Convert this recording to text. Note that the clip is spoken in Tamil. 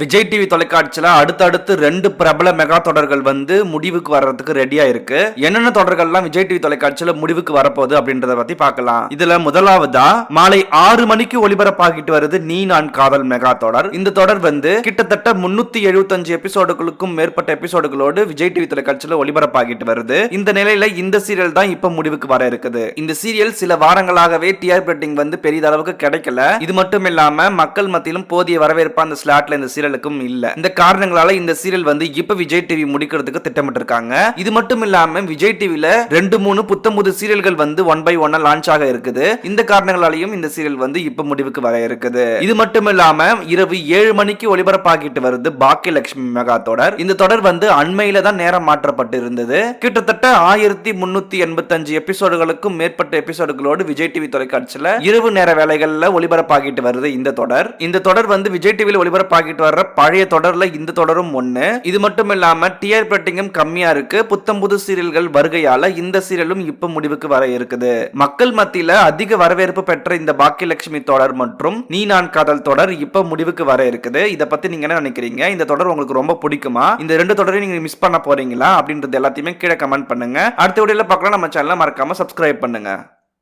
விஜய் டிவி தொலைக்காட்சியில் அடுத்தடுத்து ரெண்டு பிரபல மெகா தொடர்கள் வந்து முடிவுக்கு வர்றதுக்கு ரெடியா இருக்கு. என்னென்ன தொடர்கள்லாம் விஜய் டிவி தொலைக்காட்சியில் முடிவுக்கு வரப்போகுது அப்படின்றத பத்தி பார்க்கலாம். இதுல முதலாவதா மாலை ஆறு மணிக்கு ஒளிபரப்பாகிட்டு வருது நீ நான் காதல் மெகா தொடர். இந்த தொடர் வந்து கிட்டத்தட்ட முன்னூத்தி எழுபத்தஞ்சு எபிசோடுகளுக்கும் மேற்பட்ட எபிசோடுகளோடு விஜய் டிவி தொலைக்காட்சியில் ஒளிபரப்பாகிட்டு வருது. இந்த நிலையில இந்த சீரியல் தான் இப்ப முடிவுக்கு வர இருக்குது. இந்த சீரியல் சில வாரங்களாகவே டிஆர் ரேட்டிங் வந்து பெரிய அளவுக்கு கிடைக்கல. இது மட்டும் இல்லாம மக்கள் மத்தியிலும் போதிய வரவேற்பா அந்த ஸ்லாட்ல இந்த சீரியலுக்கும் இல்ல. இந்த காரணங்களால இந்த சீரியல் வந்து இப்ப விஜய் டிவி முடிக்கிறதுக்கு திட்டமிட்டிருக்காங்க. இது மட்டும் இல்லாம விஜய் டிவில ரெண்டு மூணு புத்தம்புது சீரியல்கள் வந்து ஒன் பை ஒன்னா லான்ச் ஆக இருக்குது. இந்த காரணங்களாலையும் இந்த சீரியல் வந்து இப்ப முடிவுக்கு வர இருக்குது. இது மட்டும் இல்லாம இரவு ஏழு மணிக்கு ஒளிபரப்பாகிட்டு வருது பாக்கிய லட்சுமி மெகா தொடர். இந்த தொடர் வந்து அண்மையில தான் நேரம் மாற்றப்பட்டு இருந்தது கிட்டத்தட்ட ஆயிரத்தி முன்னூத்தி எண்பத்தி அஞ்சு எபிசோடுகளுக்கும் மேற்பட்ட எபிசோடுகளோடு விஜய் டிவி தொலைக்காட்சியில இரவு நேர வேலைகள்ல ஒளிபரப்பாகிட்டு வருது இந்த தொடர். இந்த தொடர் வந்து விஜய் டிவியில் ஒளிபரப்பாகிட்டு வர்ற பழைய தொடர்ல இந்த தொடரும் ஒண்ணு. இது மட்டும் இல்லாம டிஆர் ரேட்டிங்கும் கம்மியா இருக்கு. புத்தம் புது சீரியல்கள் வருகையால இந்த சீரியலும் இப்ப முடிவுக்கு வர இருக்குது. மக்கள் மத்தியில அதிக வரவேற்பு பெற்ற இந்த பாக்கியலட்சுமி தொடர் மற்றும் நீ நான் காதல் தொடர் இப்ப முடிவுக்கு வர இருக்குது. இத பத்தி நீங்க என்ன நினைக்கிறீங்க? இந்த தொடர் உங்களுக்கு ரொம்ப பிடிக்குமா? இந்த ரெண்டு தொடரையும் நீங்க மிஸ் பண்ண போறீங்களா? அப்படின்றது எல்லாத்தையுமே கீழே கமெண்ட் பண்ணுங்க. அடுத்த வீடியோல பார்க்கலாம் நம்ம சேனலை மறக்காம சப்ஸ்கிரைப் பண்ணுங்க.